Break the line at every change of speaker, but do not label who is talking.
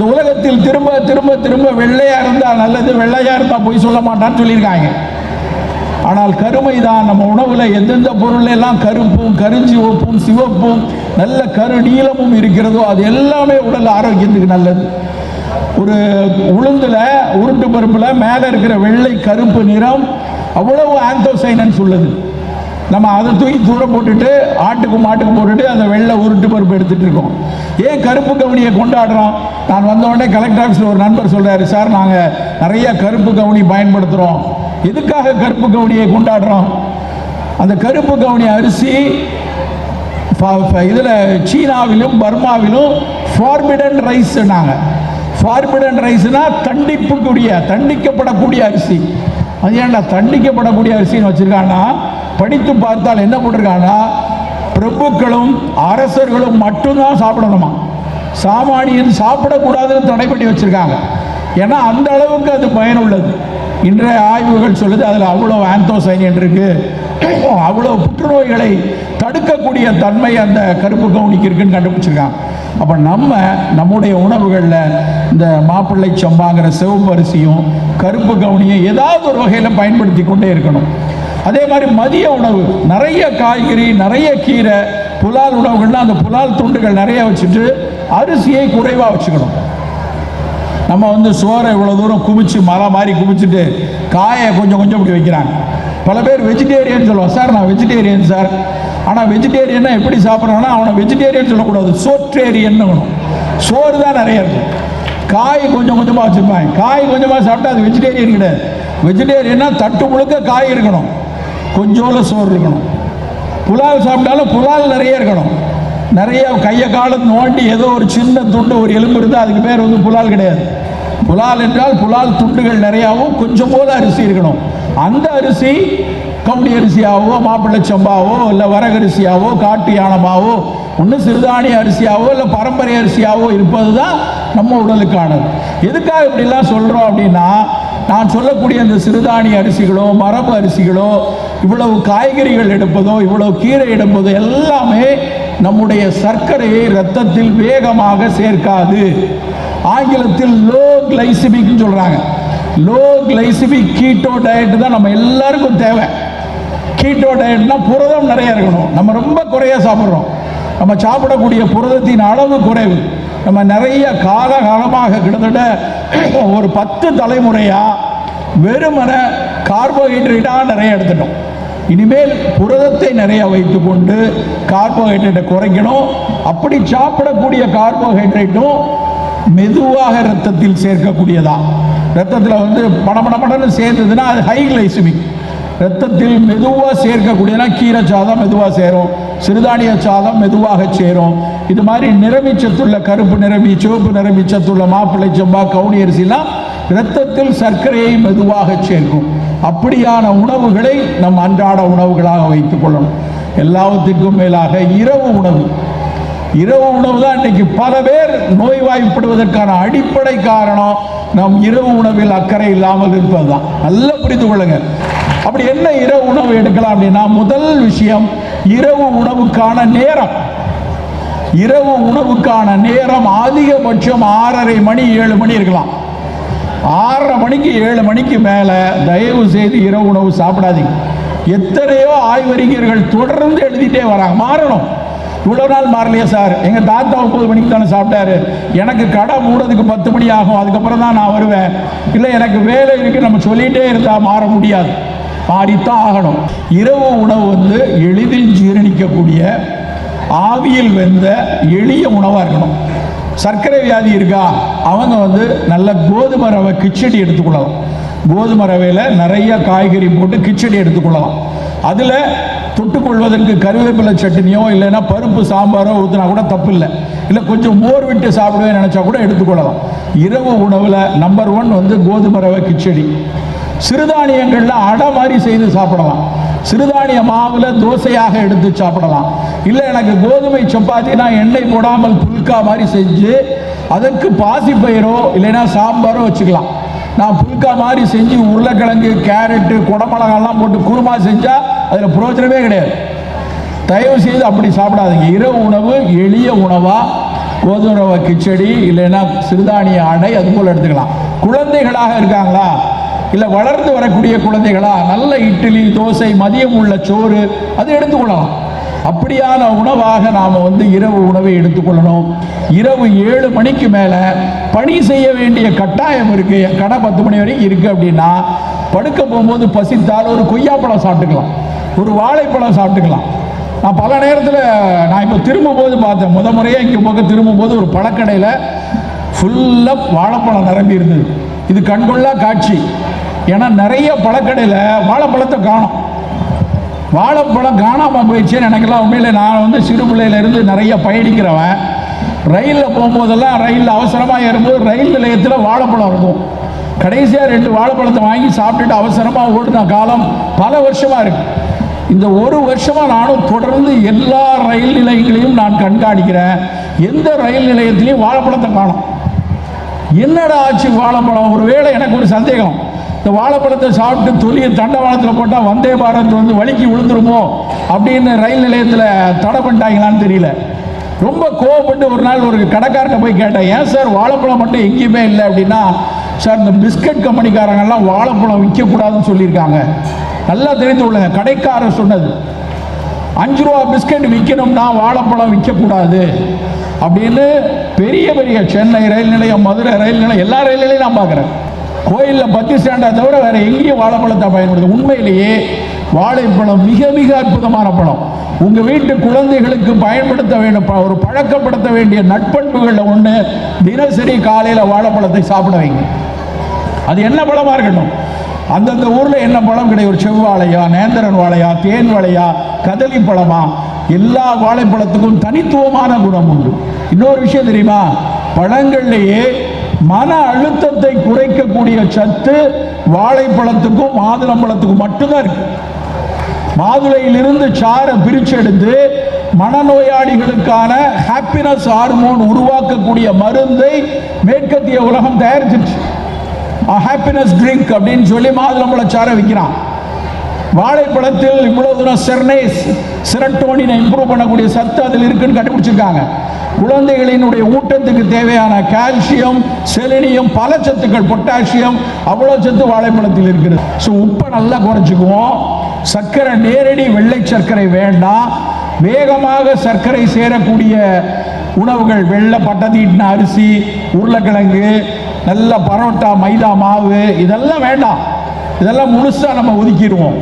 இந்த உலகத்தில் திரும்ப திரும்ப திரும்ப வெள்ளையா இருந்தா நல்லது வெள்ளையா இருந்தா போய் சொல்ல மாட்டான்னு சொல்லியிருக்காங்க. ஆனால் கருமை தான் நம்ம உணவுல எந்தெந்த பொருள் எல்லாம் கருப்பும் கருஞ்சிவப்பும் சிவப்பும் நல்ல கரு நீளமும் இருக்கிறதோ அது எல்லாமே உடல் ஆரோக்கியத்துக்கு நல்லது. ஒரு உளுந்துல உருட்டு பருப்புல மேல இருக்கிற வெள்ளை கருப்பு நிறம் அவ்வளவு ஆந்தோசைனன் சொல்லுது நம்ம அதை தூக்கி தூர போட்டுட்டு ஆட்டுக்கு மாட்டுக்கு போட்டுட்டு அந்த வெள்ளை உருட்டு பருப்பு எடுத்துகிட்டு இருக்கோம். ஏன் கருப்பு கவுனியை கொண்டாடுறோம்? நான் வந்த உடனே கலெக்டர் ஆஃபீஸில் ஒரு நண்பர் சொல்கிறாரு சார் நாங்கள் நிறைய கருப்பு கவுனி பயன்படுத்துகிறோம் எதுக்காக கருப்பு கவுனியை கொண்டாடுறோம்? அந்த கருப்பு கவுனி அரிசி இதில் சீனாவிலும் பர்மாவிலும் ஃபார்பிடன் ரைஸ்னாங்க ஃபார்பிடன் ரைஸ்னா தண்டிப்புக்குரிய தண்டிக்கப்படக்கூடிய அரிசி. அது ஏன்டா தண்டிக்கப்படக்கூடிய அரிசின்னு வச்சுருக்காங்கன்னா படித்து பார்த்தால் என்ன போட்டிருக்காங்கன்னா பிரபுக்களும் அரசர்களும் மட்டும்தான் சாப்பிடணுமா? சாமானியன் சாப்பிடக்கூடாதுன்னு தடை பண்ணி வச்சிருக்காங்க. ஏன்னா அந்த அளவுக்கு அது பயனுள்ளது. இன்றைய ஆய்வுகள் சொல்லுது அதில் அவ்வளோ ஆந்தோசைன் இருக்கு அவ்வளோ புற்றுநோய்களை தடுக்கக்கூடிய தன்மை அந்த கருப்பு கவுனிக்கு இருக்குன்னு கண்டுபிடிச்சிருக்காங்க. அப்போ நம்ம நம்முடைய உணவுகளில் இந்த மாப்பிள்ளை சம்பாங்கிற சிவப்பரிசியும் கருப்பு கவுனியும் ஏதாவது ஒரு வகையில் பயன்படுத்தி கொண்டே இருக்கணும். அதே மாதிரி மதிய உணவு. நிறைய காய்கறி நிறைய கீரை புலால் உணவுகள்லாம் அந்த புலால் துண்டுகள் நிறைய வச்சுட்டு அரிசியை குறைவாக வச்சுக்கணும். நம்ம வந்து சோறை இவ்வளோ தூரம் குமிச்சு மலை மாதிரி குமிச்சுட்டு காயை கொஞ்சம் கொஞ்சம் இப்படி வைக்கிறாங்க. பல பேர் வெஜிடேரியன் சொல்லுவான் சார் நான் வெஜிடேரியன் சார். ஆனால் வெஜிடேரியன்னா எப்படி சாப்பிட்றான்னா அவனை வெஜிடேரியன் சொல்லக்கூடாது சோற்றேரியன் சோறு தான் நிறைய இருக்கும் காய் கொஞ்சம் கொஞ்சமாக வச்சுருப்பாங்க. காய் கொஞ்சமாக சாப்பிட்டா அது வெஜிடேரியன் கிடையாது. வெஜிடேரியன்னா தட்டு முழுக்க காய் இருக்கணும். கொஞ்சோல சோறு இருக்கணும். புலால் சாப்பிட்டாலும் புலால் நிறைய இருக்கணும். நிறைய கையை காலம் நோண்டி ஏதோ ஒரு சின்ன துண்டு ஒரு எலும்பு இருந்தால் அதுக்கு பேர் வந்து புலால் கிடையாது. புலால் என்றால் புலால் துண்டுகள் நிறையாவும் கொஞ்சம் போல அரிசி இருக்கணும். அந்த அரிசி கவுனி அரிசியாவோ மாப்பிள்ளை சம்பாவோ இல்லை வரகரிசியாவோ காட்டு யானமாவோ ஒன்று சிறுதானிய அரிசியாவோ இல்லை பரம்பரை அரிசியாவோ இருப்பது தான் நம்ம உடலுக்கானது. எதுக்காக இப்படிலாம் சொல்கிறோம் அப்படின்னா நான் சொல்லக்கூடிய இந்த சிறுதானிய அரிசிகளோ மரபு அரிசிகளோ இவ்வளவு காய்கறிகள் எடுப்பதோ இவ்வளவு கீரை எடுப்பதோ எல்லாமே நம்முடைய சர்க்கரையை இரத்தத்தில் வேகமாக சேர்க்காது. ஆங்கிலத்தில் லோ கிளைசிமிக் சொல்கிறாங்க லோ கிளைசிமிக் கீட்டோ டயட் தான் நம்ம எல்லாருக்கும் தேவை. கீட்டோ டயட்னா புரதம் நிறைய இருக்கணும். நம்ம ரொம்ப குறைய சாப்பிட்றோம். நம்ம சாப்பிடக்கூடிய புரதத்தின் அளவு குறைவு. நம்ம நிறைய காலகாலமாக கிட்டத்தட்ட ஒரு பத்து தலைமுறையாக வெறுமனை கார்போஹைட்ரேட்டாக நிறைய எடுத்துட்டோம். இனிமேல் புரதத்தை நிறைய வைத்துக்கொண்டு கார்போஹைட்ரேட்டை குறைக்கணும். அப்படி சாப்பிடக்கூடிய கார்போஹைட்ரேட்டும் மெதுவாக ரத்தத்தில் சேர்க்கக்கூடியதா. ரத்தத்தில் வந்து படபடபடன்னு சேர்ந்ததுன்னா அது ஹை கிளைசிமிக் ரத்தத்தில் மெதுவாக சேர்க்கக்கூடியனா கீரை சாதம் மெதுவாக சேரும் சிறுதானிய சாதம் மெதுவாக சேரும். இது மாதிரி நிரமிச்சத்துள்ள கருப்பு நிறமி சிவப்பு நிரமிச்சத்துள்ள மாப்பிள்ளை செம்பா கவுனி அரிசிலாம் இரத்தத்தில் சர்க்கரையை மெதுவாக சேர்க்கும். அப்படியான உணவுகளை நம் அன்றாட உணவுகளாக வைத்துக் கொள்ளணும். எல்லாவற்றிற்கும் மேலாக இரவு உணவு. இரவு உணவு தான் இன்னைக்கு பல பேர் நோய்வாய்ப்படுவதற்கான அடிப்படை காரணம். நம் இரவு உணவில் அக்கறை இல்லாமல் இருப்பதுதான். நல்லா புரிந்து கொள்ளுங்கள் அப்படி என்ன இரவு உணவு எடுக்கலாம் அப்படின்னா முதல் விஷயம் இரவு உணவுக்கான நேரம். இரவு உணவுக்கான நேரம் அதிகபட்சம் ஆறரை மணி ஏழு மணி இருக்கலாம். ஆறரை மணிக்கு ஏழு மணிக்கு மேலே தயவு செய்து இரவு உணவு சாப்பிடாதீங்க. எத்தனையோ ஆய்வறிஞர்கள் தொடர்ந்து எழுதிட்டே வராங்க. மாறணும். இவ்வளோ நாள் மாறலையே சார். எங்கள் தாத்தா ஒன்பது மணிக்கு தானே சாப்பிட்டாரு. எனக்கு கடை மூடுறதுக்கு பத்து மணி ஆகும். அதுக்கப்புறம் தான் நான் வருவேன். இல்லை எனக்கு வேலை இருக்குது நம்ம சொல்லிகிட்டே இருந்தால் மாற முடியாது. பாடித்தான் ஆகணும். இரவு உணவு வந்து எளிதில் ஜீரணிக்கக்கூடிய ஆவியில் வெந்த எளிய உணவாக இருக்கணும். சர்க்கரை வியாதி இருக்கா? அவங்க வந்து நல்ல கோதுமை ரவை கிச்சடி எடுத்துக்கொள்ளலாம். கோதுமை ரவையில் நிறைய காய்கறி போட்டு கிச்சடி எடுத்துக்கொள்ளலாம். அதில் தொட்டுக்கொள்வதற்கு கருவேப்பிலை சட்னியோ இல்லைன்னா பருப்பு சாம்பாரோ ஊற்றினா கூட தப்பு இல்லை இல்லை கொஞ்சம் மோர் விட்டு சாப்பிடுவேன் நினச்சா கூட எடுத்துக்கொள்ளலாம். இரவு உணவில் நம்பர் ஒன் வந்து கோதுமை ரவை கிச்சடி. சிறுதானியங்களில் அடை மாதிரி செய்து சாப்பிடலாம். சிறுதானிய மாவில் தோசையாக எடுத்து சாப்பிடலாம். இல்லை எனக்கு கோதுமை சப்பாத்தினா எண்ணெய் போடாமல் புல்கா மாதிரி செஞ்சு அதற்கு பாசிப்பயிரோ இல்லைன்னா சாம்பாரோ வச்சுக்கலாம். நான் புல்கா மாதிரி செஞ்சு உருளைக்கிழங்கு கேரட்டு குடமிளகாலாம் போட்டு குருமா செஞ்சால் அதில் பிரயோஜனமே கிடையாது. தயவு செய்து அப்படி சாப்பிடாதீங்க. இரவு உணவு எளிய உணவாக கோதுமை ரவை கிச்சடி இல்லைன்னா சிறுதானிய அடை அது போல் எடுத்துக்கலாம். குழந்தைகளாக இருக்காங்களா? இல்லை வளர்ந்து வரக்கூடிய குழந்தைகளா? நல்ல இட்லி தோசை மதியம் உள்ள சோறு அது எடுத்துக்கொள்ளலாம். அப்படியான உணவாக நாம் வந்து இரவு உணவை எடுத்துக்கொள்ளணும். இரவு ஏழு மணிக்கு மேலே பணி செய்ய வேண்டிய கட்டாயம் இருக்குது கடை பத்து மணி வரைக்கும் இருக்குது அப்படின்னா படுக்க போகும்போது பசித்தால் ஒரு கொய்யாப்பழம் சாப்பிட்டுக்கலாம். ஒரு வாழைப்பழம் சாப்பிட்டுக்கலாம். நான் பல நேரத்தில் நான் இப்போ திரும்பும்போது பார்த்தேன். முத முறையாக இங்கே பக்கம் திரும்பும்போது ஒரு பழக்கடையில் ஃபுல்லாக வாழைப்பழம் நிரம்பி இருந்தது. இது கண்கொள்ளா காட்சி. ஏன்னா நிறைய பழக்கடையில் வாழைப்பழத்தை காணும். வாழைப்பழம் காணாமல் போயிடுச்சுன்னு எனக்கெல்லாம் உண்மையில் நான் வந்து சிறு பிள்ளையிலேருந்து நிறைய பயணிக்கிறவன். ரயிலில் போகும்போதெல்லாம் ரயிலில் அவசரமாக ஏறும்போது ரயில் நிலையத்தில் வாழைப்பழம் இருக்கும். கடைசியாக ரெண்டு வாழைப்பழத்தை வாங்கி சாப்பிட்டுட்டு அவசரமாக ஓடின காலம் பல வருஷமாக இருக்கு. இந்த ஒரு வருஷமாக நானும் தொடர்ந்து எல்லா ரயில் நிலையங்களையும் நான் கண்காணிக்கிறேன். எந்த ரயில் நிலையத்திலையும் வாழைப்பழத்தை காணும். என்னடா ஆச்சு வாழைப்பழம்? ஒருவேளை எனக்கு ஒரு சந்தேகம். இந்த வாழைப்பழத்தை சாப்பிட்டு தொலியை தண்டவாளத்தில் போட்டால் வந்தே பாரத் வந்து வலிக்கு விழுந்துருமோ அப்படின்னு ரயில் நிலையத்தில் தடை பண்ணிட்டாங்களான்னு தெரியல. ரொம்ப கோவப்பட்டு ஒரு நாள் ஒரு கடைக்கார்ட்ட போய் கேட்டேன் ஏன் சார் வாழைப்பழம் மட்டும் எங்கேயுமே இல்லை? அப்படின்னா சார் இந்த பிஸ்கட் கம்பெனிக்காரங்கெல்லாம் வாழைப்பழம் விற்கக்கூடாதுன்னு சொல்லியிருக்காங்க. நல்லா தெரிந்து கொள்ளுங்க கடைக்காரர் சொன்னது. அஞ்சு ரூபா பிஸ்கட் விற்கணும்னா வாழைப்பழம் விற்கக்கூடாது. அப்படின்னு பெரிய பெரிய சென்னை ரயில் நிலையம் மதுரை ரயில் நிலையம் எல்லா ரயில் நிலையும் நான் பார்க்குறேன். கோயிலில் பத்தி ஸ்டாண்டை தவிர வேற எங்கேயும் வாழைப்பழத்தை பயன்படுது உண்மையிலேயே வாழைப்பழம் மிக மிக அற்புதமான பழம். உங்கள் வீட்டு குழந்தைகளுக்கு பயன்படுத்த வேண்டும் ப- ஒரு பழக்கப்படுத்த வேண்டிய நட்பண்புகளில் ஒன்று தினசரி காலையில் வாழைப்பழத்தை சாப்பிட வைங்க. அது என்ன பழமாக இருக்கட்டும்? அந்தந்த ஊரில் என்ன பழம் கிடையாது ஒரு செவ்வாழையா நேந்திரன் வாழையா தேன் வாழையா கதலி பழமா? எல்லா வாழைப்பழத்துக்கும் தனித்துவமான குணம் உண்டு. இன்னொரு விஷயம் தெரியுமா? பழங்கள்லேயே மன அழுத்தத்தை குறைக்கக்கூடிய சத்து வாழைப்பழத்துக்கும் மாதுளம்பழத்துக்கும் மட்டும்தான் இருக்கு. மாதுளையிலிருந்து சாறை பிரிச்செடுத்து மனநோயாளிகளுக்கான ஹாப்பினஸ் ஹார்மோன் உருவாக்கக்கூடிய மருந்தை மேற்கத்திய உலகம் தயாரிச்சிருச்சு. ஹாப்பினஸ் ட்ரிங்க் அப்படின்னு சொல்லி மாதுளம்பழச்சாரை விற்கிறான் வாழைப்பழத்தில் இவ்வளவு தூரம் செர்னேஸ் செரட்டோனினை இம்ப்ரூவ் பண்ணக்கூடிய சத்து அதில் இருக்குன்னு கண்டுபிடிச்சிருக்காங்க. குழந்தைகளினுடைய ஊட்டத்துக்கு தேவையான கால்சியம் செலினியம் பல சத்துக்கள் பொட்டாசியம் அவ்வளோ சத்து வாழைப்பழத்தில் இருக்கிறது. ஸோ உப்பை நல்லா குறைச்சிக்குவோம். சர்க்கரை நேரடி வெள்ளை சர்க்கரை வேண்டாம். வேகமாக சர்க்கரை சேரக்கூடிய உணவுகள் வெள்ளை பட்டத்தீட்டின அரிசி உருளைக்கிழங்கு நல்ல பரோட்டா மைதா மாவு இதெல்லாம் வேண்டாம். இதெல்லாம் முழுசாக நம்ம ஒதுக்கிடுவோம்.